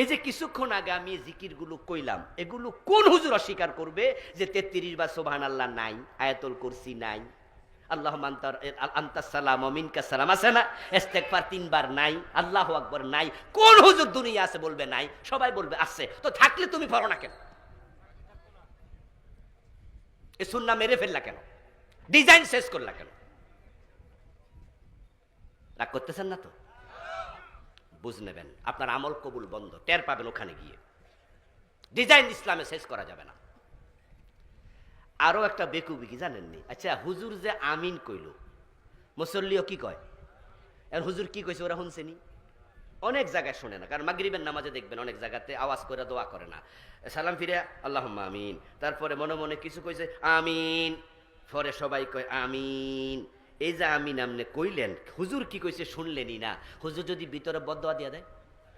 এই যে কিছুক্ষণ আগে আমি জিকিরগুলো কইলাম, এগুলো কোন হুজুর অস্বীকার করবে যে তেত্রিশ বা সোভান আল্লাহ নাই, আয়াতুল কুরসি নাই? আল্লাহ আন্তাসালাম মিনকা সালাম আছে না? ইস্তেগফার তিনবার নাই, আল্লাহ আকবর নাই, কোন হুজুর দুনিয়া আছে বলবে নাই? সবাই বলবে, আছে। তো থাকলে তুমি পড়ো না কেন? এ সুন্না মেরে ফেললা কেন? ডিজাইন শেষ করলা কেন? রাগ করতেছেন না তো? বুঝ নেবেন, আপনার আমল কবুল বন্ধ, টের পাবেন ওখানে গিয়ে। ডিজাইন ইসলামে শেষ করা যাবে না। আরও একটা বেকুবি কি জানেননি? আচ্ছা হুজুর যে আমিন কইল, মুসল্লিও কি কয়? আর হুজুর কি কইছে, ওরা শুনছেনি অনেক জায়গায় শোনে না, কারণ মাগরিবের নামাজে দেখবেন অনেক জায়গাতে আওয়াজ করে দোয়া করে না। সালাম ফিরে আল্লাহ আমিন। তারপরে মনে মনে কিছু কইছে, আমিন। পরে সবাই কয়, আমিন। এই আমিন আমনে কইলেন, হুজুর কি কইছে শুনলেনই না। হুজুর যদি ভিতরে বদয়া দিয়ে দেয়?